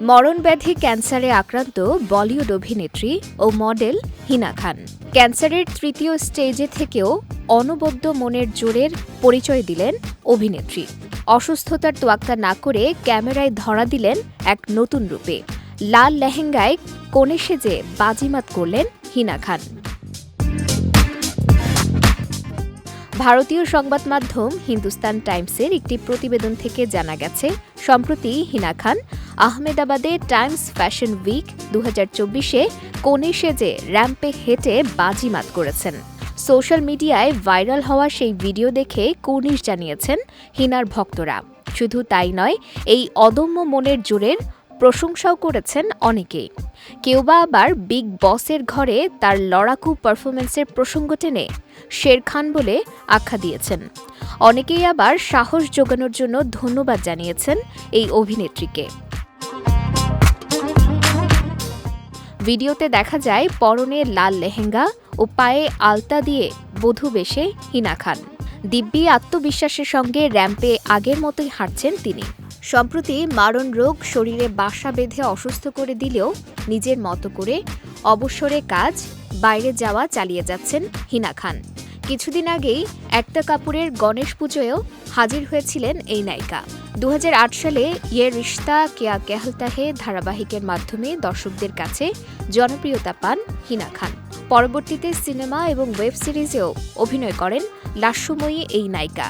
মরণব্যাধি ক্যান্সারে আক্রান্ত বলিউড অভিনেত্রী ও মডেল হিনা খান। ক্যান্সারের তৃতীয় স্টেজে থেকেও অনবদ্য মনের জোরের পরিচয় দিলেন অভিনেত্রী। অসুস্থতার তোয়াক্কা না করে ক্যামেরায় ধরা দিলেন এক নতুন রূপে। লাল লেহেঙ্গায় কোণে সেজে বাজিমাত করলেন হিনা খান। ভারতীয় সংবাদ মাধ্যম হিন্দুস্তান টাইমসের একটি প্রতিবেদন থেকে জানা গেছে, সম্প্রতি হিনা খান আহমেদাবাদে টাইমস ফ্যাশন উইক দু হাজার চব্বিশে কোণে সেজে র্যাম্পে হেঁটে বাজিমাত করেছেন। সোশ্যাল মিডিয়ায় ভাইরাল হওয়া সেই ভিডিও দেখে কুর্নিশ জানিয়েছেন হিনার ভক্তরা। শুধু তাই নয়, এই অদম্য মনের জোরের প্রশংসাও করেছেন অনেকেই। কেউ বা আবার বিগ বসের ঘরে তার লড়াকু পারফরমেন্সের প্রসঙ্গ টেনে শের খান বলে আখ্যা দিয়েছেন। অনেকেই আবার সাহস যোগানোর জন্য ধন্যবাদ জানিয়েছেন এই অভিনেত্রীকে। ভিডিওতে দেখা যায় পরনে লাল লেহেঙ্গা ও পায়ে আলতা দিয়ে বধূ বেশে হিনা খান। দিব্যি আত্মবিশ্বাসের সঙ্গে র্যাম্পে আগের মতোই হাঁটছেন তিনি। সম্প্রতি মারণ রোগ শরীরে বাসা বেঁধে অসুস্থ করে দিলেও নিজের মতো করে অবসরে কাজ বাইরে যাওয়া চালিয়ে যাচ্ছেন হিনা খান। কিছুদিন আগেই একটা কাপুরের গণেশ পুজোয়ও হাজির হয়েছিলেন এই নায়িকা। দু হাজার আট সালে ইয়ে রিশতা কেয়া কেহলতা হে ধারাবাহিকের মাধ্যমে দর্শকদের কাছে জনপ্রিয়তা পান হিনা খান। পরবর্তীতে সিনেমা এবং ওয়েব সিরিজেও অভিনয় করেন লাস্যময়ী এই নায়িকা।